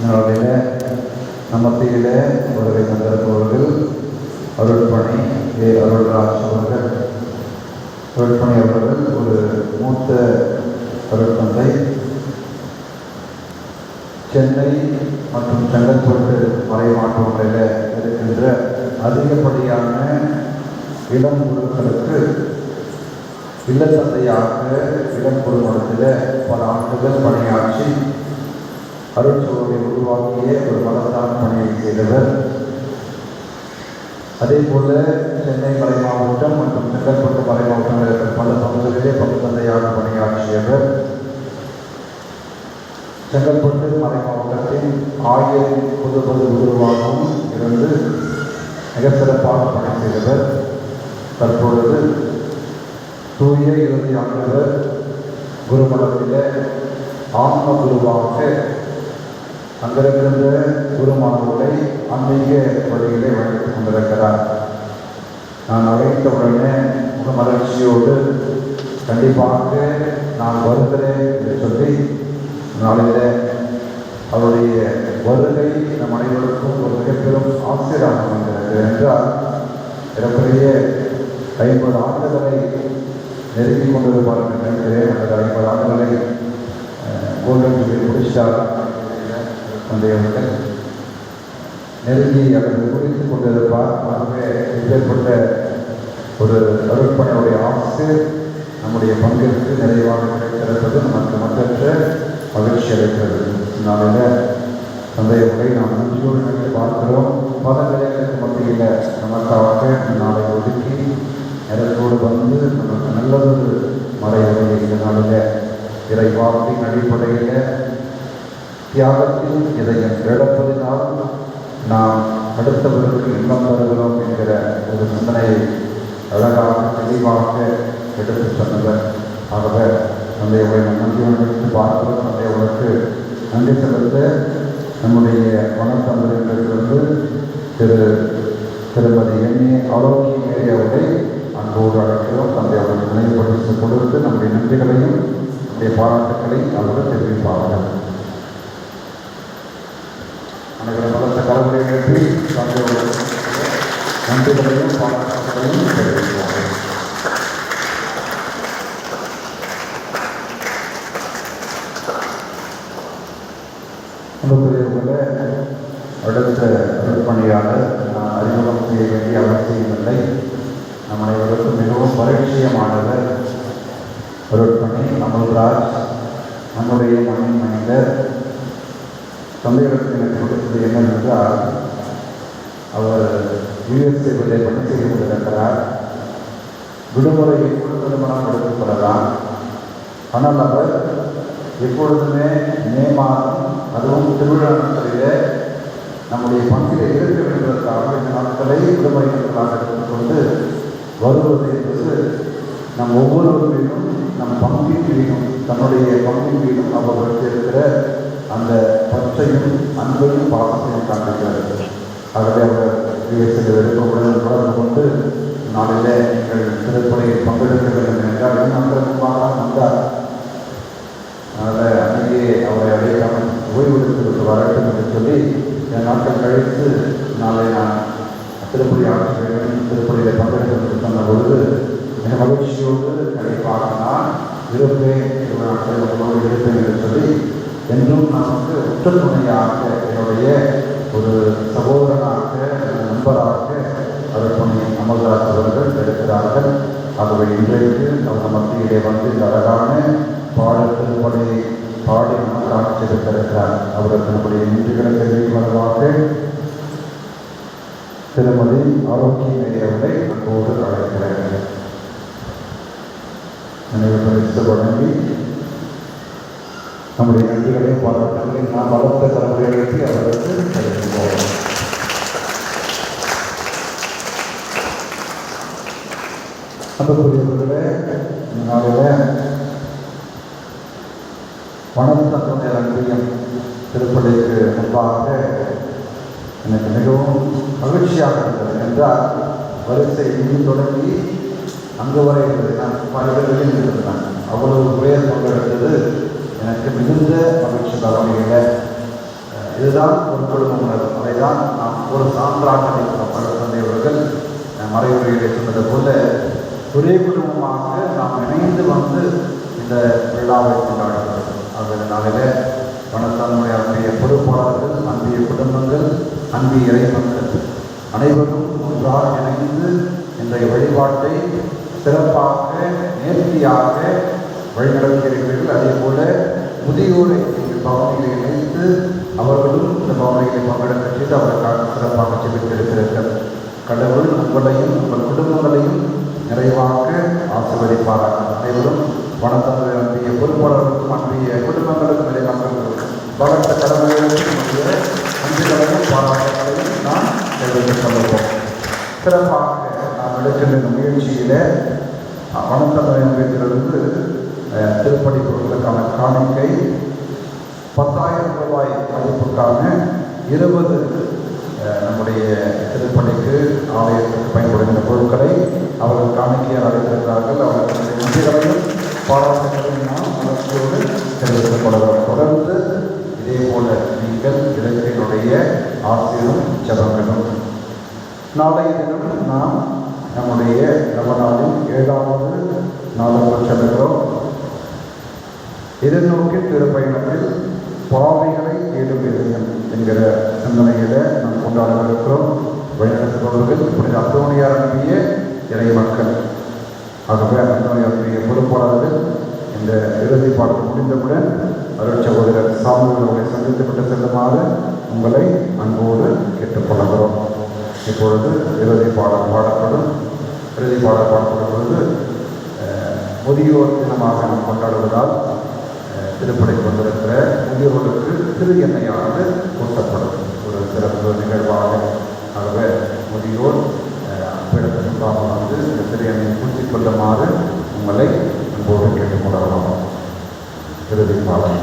நாளில் நம்மத்தியில உதவி தந்திருப்பவர்கள் அருள்பணி ஏ அருள்ராஜ் அவர்கள் அருள்பணி அவர்கள் ஒரு மூத்த அருட்தந்தை சென்னை மற்றும் செங்கல்பட்டு மறைமாற்றங்களில் இருக்கின்ற அதிகப்படியான இளம் குழுக்களுக்கு இல்லத்தந்தையாக இளம் குழுமணத்தில் பல ஆண்டுகள் பணியாற்றி அருட்சூழலை உருவாக்கிய ஒரு மகத்தான பணியை செய்தவர். அதே போல சென்னை மறை மாவட்டம் மற்றும் செங்கல்பட்டு மறை மாவட்டங்களில் இருக்கிற பல பகுதிகளிலே பகுத்தந்தையாக பணியாற்றியவர். செங்கல்பட்டு மறை மாவட்டத்தின் ஆயிரம் புது பொது உருவாகவும் இருந்து மிக சிறப்பாக பணி செய்தவர். தற்பொழுது தூய இறுதி ஆண்டவர் குருமடத்தில் ஆன்ம குருவாக அங்கிருக்கின்ற குருமானவர்களை ஆன்மீக வழியிலே வழங்கிக் கொண்டிருக்கிறார். நான் அழைத்தவுடனே முக மலர்ச்சியோடு கண்டிப்பாக நான் வருகிறேன் என்று சொல்லி நாளில் அவருடைய வருகை நம் அனைவருக்கும் ஒரு மிகப்பெரும் ஆசிரியராக அமைந்திருக்கிறது என்றால் மிகப்பெரிய ஐம்பது ஆண்டுகளை நெருங்கி கொண்டிருப்பார்கள் நினைக்கிறேன். அந்த ஐம்பது ஆண்டுகளை கோல்டன் ஜூபிலி முடிச்சார். தந்தையவர்கள் நெருங்கி அவர்கள் முடித்துக் கொண்டிருப்பார் ஆகவே ஏற்பட்ட ஒரு அருட்பணியுடைய ஆசை நம்முடைய பங்கிற்கு நிறைவாக கிடைத்திருப்பது நமக்கு மற்றற்ற மகிழ்ச்சி அளிக்கிறது. நாளில் தந்தையவர்களை நாம் நன்றியோடு நினைத்து பார்க்கிறோம். பல நிலைகளுக்கு மத்தியில் நமக்காக நாளை ஒதுக்கி நேரத்தோடு வந்து நமக்கு நல்லதொரு மறைவதை இந்த நாளில் இறை வார்த்தையின் அடிப்படையில் தியாகத்தில் இதயம் இழப்பதினால் நாம் அடுத்தவர்களுக்கு இன்பம் தருகிறோம் என்கிற ஒரு சிந்தனையை அழகாக தெளிவாக எடுத்து சொன்னவர் ஆகவே நம்முடைய நாம் நன்றி வணங்கி பார்க்கிறோம். உனக்கு நன்றி செலுத்த நம்முடைய வனத்தம்பதிகளிலிருந்து திரு திருமதி எண்ணி ஆரோக்கிய ஏரியாவை அன்போடு அழைக்கிறோம். தந்தை அவர்கள் நினைவுபடுத்தி கொடுத்து நம்முடைய நன்றிகளையும் நம்முடைய பாராட்டுக்களையும் அவர்கள் தெரிவிப்பார்கள் அனைவரும் பலத்த கலவரை ஏற்றி தந்தையோட நன்றிகளையும் பாராட்டுகளையும் தெரிவிப்பார்கள் அன்புக்குரியவர்களே அடுத்த அருட்பணியாளர் நான் அறிமுகம் செய்ய வேண்டிய அவசியமில்லை நம் அனைவருக்கும் மிகவும் பரிச்சயமானவர் அருட்பணி அமல்ராஜ் நம்முடைய மண்ணின் மனிதர் சந்தேகத்தில் எனக்கு கொடுத்தது என்னவென்றால் அவர் யுஎஸ்ஏவிலே பணி செய்து கொண்டிருக்கிறார். விடுமுறை திருமணம் எடுத்துக் கொள்ளலாம் ஆனால் அவர் எப்பொழுதுமே மே மாதம் அதுவும் திருவிழா நாட்களிலே நம்முடைய பங்கில் இருக்க வேண்டுவதற்காக இந்த நாட்களை விடுமுறை நாட்களாக எடுத்துக்கொண்டு வருவது என்பது நம் ஒவ்வொருவரிலும் நம் பங்கின் மீதும் தன்னுடைய பங்கின் மீதும் அவர்களுக்கு இருக்கிற அந்த பற்றையும் அன்பையும் பாசத்தையும் காண்பிக்கிறது ஆகவே அவர் யுஎஸ்ஏ எடுக்கவுடன் தொடர்பு கொண்டு நாளிலே நீங்கள் திருப்பணியில் பங்கெடுக்க வேண்டும் என்றால் இன்னும் முன்பாக வந்தார் அதனால் அங்கேயே அவரை அழைக்காமல் ஓய்வெடுத்து வரட்டும் என்று சொல்லி என் நாட்கள் கழித்து நாளை நான் திருப்பதி ஆட்சி திருப்பதியில் பங்கெடுக்க சொன்ன பொழுது மிக மகிழ்ச்சியோடு கண்டிப்பாக நான் இருப்பேன் இரு உங்களோடு இருப்பேன் என்று சொல்லி என்றும் நமக்கு உற்ற துணையாக என்னுடைய ஒரு சகோதரனாக நண்பராக அதற்பணி அமல்ராஜ் அவர்கள் எடுக்கிறார்கள் ஆகவே இன்றைக்கு அவர் மத்தியிலே வந்து இந்த அழகான பாடல் திருப்பணியை நமக்கு ஆட்சியிருக்கிறார் அவருக்கு நம்முடைய நன்றிகளை தெரிவிப்பதாக திருமதி ஆரோக்கிய அவர்களை அன்போடு அழைக்கிறார்கள் நினைவு பரிசு வழங்கி நம்முடைய நன்றிகளையும் பாராட்டுகளையும் நாம் வளர்த்த தலைமுறைகளுக்கு அவர்களுக்கு தெரிவிப்போம். அன்புக்குரியவர்களே நாளில் வனத்தன்னுடைய அன்பியம் திருப்பதிக்கு முன்பாக எனக்கு மிகவும் மகிழ்ச்சியாக இருந்தது என்றால் வரிசை இங்கு தொடங்கி அங்கு வரை இருந்தது. நான் பல இடங்களில் இருந்தேன் அவ்வளவு பேர் பங்கெடுத்தது எனக்கு மிகுந்த மகிழ்ச்சி தலைமையில் இதுதான் ஒரு குடும்ப உணர்வு அதை தான் நாம் ஒரு சான்றாக நிற்கிறோம் பல மறைவுரையிலே சொன்னது போல ஒரே குடும்பமாக நாம் இணைந்து வந்து இந்த விழாவை நாளில் வணக்கமுடைய அன்றைய பொறுப்பாளர்கள் அன்றைய குடும்பங்கள் அன்பிய இறைமக்கள் அனைவரும் ஒன்றாக இணைந்து இன்றைய வழிபாட்டை சிறப்பாக நேர்த்தியாக வழிநடத்துகிறீர்கள் அதே போல முதியோரை இந்த பவனிகளை இணைத்து அவர்களும் இந்த பவனிகளை பங்கெடுக்க செய்து அவர்கள் சிறப்பாக நாம் எடுக்கின்ற இந்த முயற்சியில திருப்படி பொருட்களுக்கான காணிக்கை பத்தாயிரம் ரூபாய் மதிப்புக்கான இருபது நம்முடைய திருப்பணிக்கு ஆலயத்துக்கு பயன்படுகின்ற பொருட்களை அவர்கள் காணிக்கையால் அளித்திருக்கிறார்கள் அவர்களுடைய நன்றிகளையும் பாராட்டுகளையும் நாம் உணர்ச்சியோடு தெரிவித்துக் கொள்கிறோம் தொடர்ந்து இதே போல நீங்கள் இலக்கினுடைய ஆசிரியரும் ஜபங்களும். நாளைய தினம் நாம் நம்முடைய ரமணாவின் ஏழாவது நாளுக்கு செல்கிறோம் எதிர்நோக்கி திருப்பயணத்தில் பாவைகளை தேடும் இதயம் என்கிற சிந்தனையில நாம் கொண்டாடவிருக்கிறோம். வழிநடத்துபவர்கள் இப்படி அந்தோனியார் அனுப்பிய இறை மக்கள். ஆகவே அந்தோனியார் பொறுப்பாளர்கள் இந்த இறுதி பாடல் முடிந்தவுடன் அருள் சகோதரர் சாமுவேல் சந்தித்து விட்டு செல்லுமாறு உங்களை அன்போடு கேட்டுக்கொள்கிறோம். இப்பொழுது இறுதி பாடல் பாடப்படும். இறுதி பாடல் பாடப்படும் பொழுது முதியோர் தினமாக நாம் கொண்டாடுவதால் திருப்படை கொண்டிருக்கிற முதியோர்களுக்கு திரு எண்ணெயானது ஊட்டப்படும் ஒரு சிறப்பு நிகழ்வாக ஆகவே முதியோர் அப்பிடத்தின் முன்பாக வந்து இந்த திரு எண்ணெயை பூச்சிக் கொள்ளுமாறு உங்களை அன்போடு கேட்டுக்கொள்ளலாம் இறுதி பாடல்